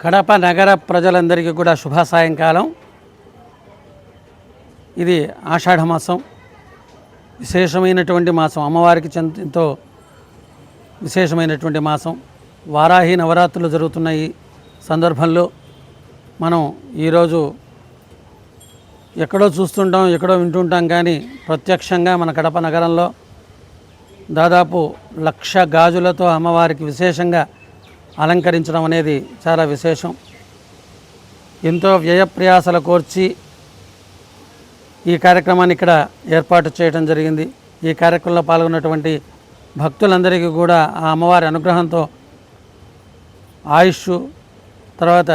కడప నగర ప్రజలందరికీ కూడా శుభ సాయంకాలం ఇది ఆషాఢ మాసం. విశేషమైనటువంటి మాసం. అమ్మవారికి ఎంతో విశేషమైనటువంటి మాసం. వారాహి నవరాత్రులు జరుగుతున్న ఈ సందర్భంలో మనం ఈరోజు ఎక్కడో చూస్తుంటాం ఎక్కడో వింటుంటాం కానీ ప్రత్యక్షంగా మన కడప నగరంలో దాదాపు లక్ష గాజులతో అమ్మవారికి విశేషంగా అలంకరించడం అనేది చాలా విశేషం. ఎంతో వ్యయప్రయాసల కోర్చి ఈ కార్యక్రమాన్ని ఇక్కడ ఏర్పాటు చేయడం జరిగింది. ఈ కార్యక్రమంలో పాల్గొన్నటువంటి భక్తులందరికీ కూడా ఆ అమ్మవారి అనుగ్రహంతో ఆయుష్ తర్వాత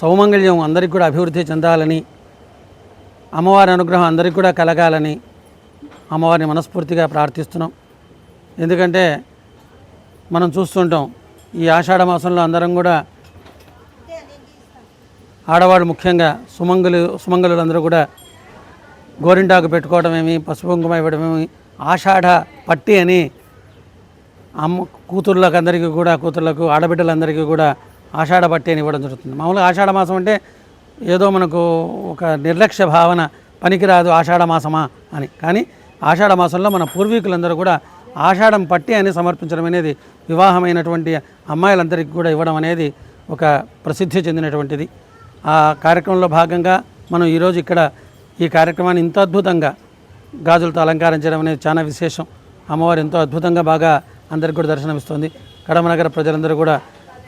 సౌమంగళ్యం అందరికీ కూడా అభివృద్ధి చెందాలని అమ్మవారి అనుగ్రహం అందరికీ కూడా కలగాలని అమ్మవారిని మనస్ఫూర్తిగా ప్రార్థిస్తున్నాం. ఎందుకంటే మనం చూస్తుంటాం ఈ ఆషాఢ మాసంలో అందరం కూడా ఆడవాళ్ళు ముఖ్యంగా సుమంగులు సుమంగళులందరూ కూడా గోరింటాకు పెట్టుకోవడమేమి పసుపు కుంకుమ ఇవ్వడమేమి ఆషాఢ పట్టి అని అమ్మ కూతుర్లకు అందరికీ కూడా కూతుర్లకు ఆడబిడ్డలందరికీ కూడా ఆషాఢ పట్టి అని ఇవ్వడం జరుగుతుంది. మామూలుగా ఆషాఢ మాసం అంటే ఏదో మనకు ఒక నిర్లక్ష్య భావన పనికిరాదు ఆషాఢ మాసమా అని. కానీ ఆషాఢ మాసంలో మన పూర్వీకులందరూ కూడా ఆషాఢం పట్టి అని సమర్పించడం అనేది వివాహమైనటువంటి అమ్మాయిలందరికీ కూడా ఇవ్వడం అనేది ఒక ప్రసిద్ధి చెందినటువంటిది. ఆ కార్యక్రమంలో భాగంగా మనం ఈరోజు ఇక్కడ ఈ కార్యక్రమాన్ని ఇంత అద్భుతంగా గాజులతో అలంకారం చేయడం అనేది చాలా విశేషం. అమ్మవారు ఎంతో అద్భుతంగా బాగా అందరికి కూడా దర్శనమిస్తుంది. కడమ నగర ప్రజలందరూ కూడా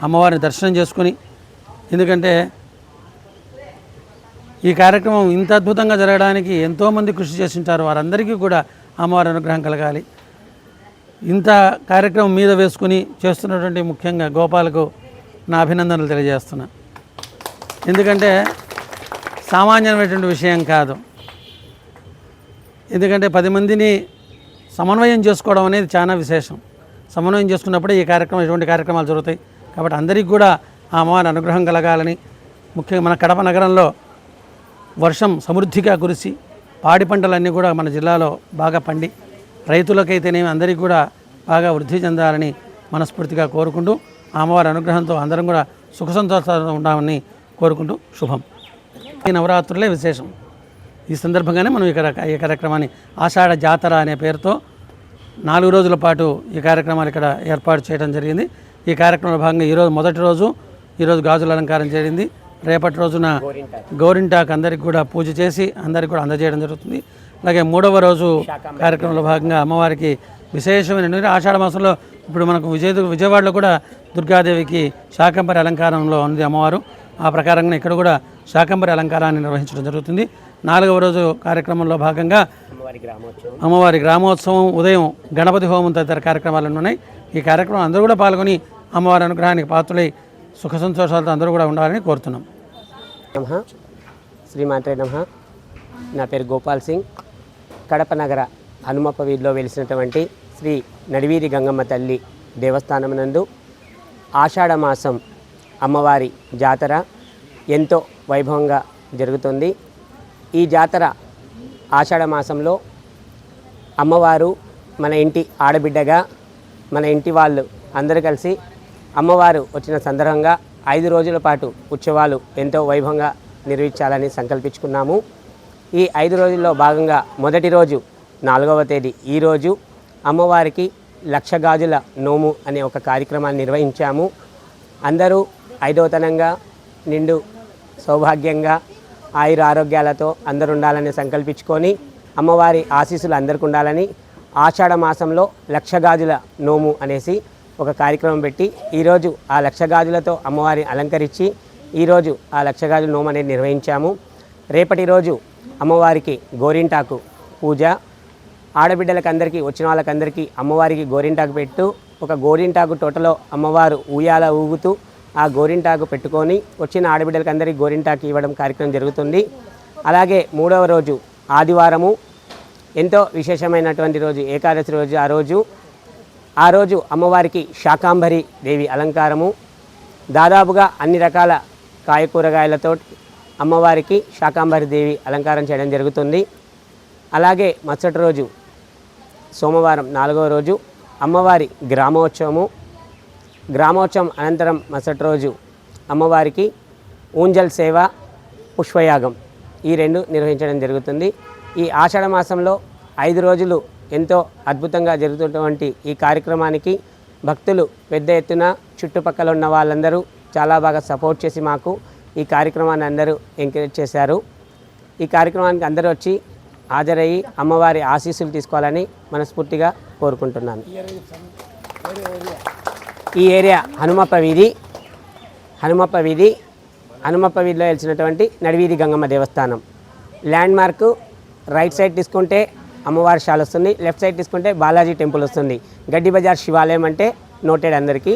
అమ్మవారిని దర్శనం చేసుకుని ఎందుకంటే ఈ కార్యక్రమం ఇంత అద్భుతంగా జరగడానికి ఎంతోమంది కృషి చేసింటారు వారందరికీ కూడా అమ్మవారి అనుగ్రహం కలగాలి. ఇంత కార్యక్రమం మీద వేసుకుని చేస్తున్నటువంటి ముఖ్యంగా గోపాలకు నా అభినందనలు తెలియజేస్తున్నా. ఎందుకంటే సామాన్యమైనటువంటి విషయం కాదు. ఎందుకంటే పది మందిని సమన్వయం చేసుకోవడం అనేది చాలా విశేషం. సమన్వయం చేసుకున్నప్పుడే ఈ కార్యక్రమం ఇటువంటి కార్యక్రమాలు జరుగుతాయి. కాబట్టి అందరికీ కూడా ఆ అమ్మవారి అనుగ్రహం కలగాలని ముఖ్యంగా మన కడప నగరంలో వర్షం సమృద్ధిగా కురిసి పాడి పంటలన్నీ కూడా మన జిల్లాలో బాగా పండి రైతులకైతేనేమి అందరికీ కూడా బాగా వృద్ధి చెందాలని మనస్ఫూర్తిగా కోరుకుంటూ అమ్మవారి అనుగ్రహంతో అందరం కూడా సుఖ సంతోషాలతో ఉండాలని కోరుకుంటూ శుభం. ఈ నవరాత్రులే విశేషం. ఈ సందర్భంగానే మనం ఇక్కడ ఈ కార్యక్రమాన్ని ఆషాఢ జాతర అనే పేరుతో నాలుగు రోజుల పాటు ఈ కార్యక్రమాలు ఇక్కడ ఏర్పాటు చేయడం జరిగింది. ఈ కార్యక్రమంలో భాగంగా ఈరోజు మొదటి రోజు ఈరోజు గాజుల అలంకారం జరిగింది. రేపటి రోజున గౌరింటాకు అందరికి కూడా పూజ చేసి అందరికి కూడా అందజేయడం జరుగుతుంది. అలాగే మూడవ రోజు కార్యక్రమంలో భాగంగా అమ్మవారికి విశేషమైన ఎందుకంటే ఆషాఢ మాసంలో ఇప్పుడు మనకు విజయ విజయవాడలో కూడా దుర్గాదేవికి శాకంబరి అలంకారంలో ఉంది అమ్మవారు. ఆ ప్రకారంగా ఇక్కడ కూడా శాకంబరి అలంకారాన్ని నిర్వహించడం జరుగుతుంది. నాలుగవ రోజు కార్యక్రమంలో భాగంగా అమ్మవారి గ్రామోత్సవం. ఉదయం గణపతి హోమం తదితర కార్యక్రమాలు ఉన్నాయి. ఈ కార్యక్రమం అందరూ కూడా పాల్గొని అమ్మవారి అనుగ్రహానికి పాత్రులై సుఖ సంతోషాలతో అందరూ కూడా ఉండాలని కోరుతున్నాం. నమ శ్రీమాంత్రే నమ. నా పేరు గోపాల్ సింగ్. కడప నగర హనుమప్ప వీధిలో వెలిసినటువంటి శ్రీ నడివీరి గంగమ్మ తల్లి దేవస్థానం నందు ఆషాఢమాసం అమ్మవారి జాతర ఎంతో వైభవంగా జరుగుతుంది. ఈ జాతర ఆషాఢ మాసంలో అమ్మవారు మన ఇంటి ఆడబిడ్డగా మన ఇంటి వాళ్ళు అందరూ కలిసి అమ్మవారు వచ్చిన సందర్భంగా ఐదు రోజుల పాటు ఉత్సవాలు ఎంతో వైభవంగా నిర్వహించాలని సంకల్పించుకున్నాము. ఈ ఐదు రోజుల్లో భాగంగా మొదటి రోజు నాలుగవ తేదీ. ఈరోజు అమ్మవారికి లక్ష గాజుల నోము అనే ఒక కార్యక్రమాన్ని నిర్వహించాము. అందరూ ఐదవతనంగా నిండు సౌభాగ్యంగా ఆయుర ఆరోగ్యాలతో అందరు ఉండాలని సంకల్పించుకొని అమ్మవారి ఆశీస్సులు అందరికి ఉండాలని ఆషాఢ మాసంలో లక్ష గాజుల నోము అనేసి ఒక కార్యక్రమం పెట్టి ఈరోజు ఆ లక్ష గాజులతో అమ్మవారి అలంకరించి ఈరోజు ఆ లక్ష గాజుల నోము అనేది నిర్వహించాము. రేపటి రోజు అమ్మవారికి గోరింటాకు పూజ ఆడబిడ్డలకు అందరికీ వచ్చిన వాళ్ళకందరికీ అమ్మవారికి గోరింటాకు పెట్టు. ఒక గోరింటాకు తోటలో అమ్మవారు ఊయాల ఊగుతూ ఆ గోరింటాకు పెట్టుకొని వచ్చిన ఆడబిడ్డలకు అందరికీ గోరింటాకు ఇవ్వడం కార్యక్రమం జరుగుతుంది. అలాగే మూడవ రోజు ఆదివారము ఎంతో విశేషమైనటువంటి రోజు ఏకాదశి రోజు ఆ రోజు ఆ రోజు అమ్మవారికి శాకాంబరి దేవి అలంకారము. దాదాపుగా అన్ని రకాల కాయకూరగాయలతో అమ్మవారికి శాకాంబరి దేవి అలంకారం చేయడం జరుగుతుంది. అలాగే మరుసటి రోజు సోమవారం నాలుగవ రోజు అమ్మవారి గ్రామోత్సవము. గ్రామోత్సవం అనంతరం మరుసటి రోజు అమ్మవారికి ఊంజల్ సేవ పుష్పయాగం ఈ రెండు నిర్వహించడం జరుగుతుంది. ఈ ఆషాఢ మాసంలో ఐదు రోజులు ఎంతో అద్భుతంగా జరుగుతున్నటువంటి ఈ కార్యక్రమానికి భక్తులు పెద్ద ఎత్తున చుట్టుపక్కల ఉన్న వాళ్ళందరూ చాలా బాగా సపోర్ట్ చేసి మాకు ఈ కార్యక్రమాన్ని అందరూ ఎంకరేజ్ చేశారు. ఈ కార్యక్రమానికి అందరూ వచ్చి హాజరయ్యి అమ్మవారి ఆశీస్సులు తీసుకోవాలని మనస్ఫూర్తిగా కోరుకుంటున్నాను. ఈ ఏరియా హనుమప్ప వీధి హనుమప్ప వీధి హనుమప్ప వీధిలో వెలిసినటువంటి నడివీధి గంగమ్మ దేవస్థానం. ల్యాండ్ మార్క్ రైట్ సైడ్ తీసుకుంటే అమ్మవారి శాల వస్తుంది లెఫ్ట్ సైడ్ తీసుకుంటే బాలాజీ టెంపుల్ వస్తుంది. గడ్డి బజార్ శివాలయం అంటే నోటెడ్ అందరికీ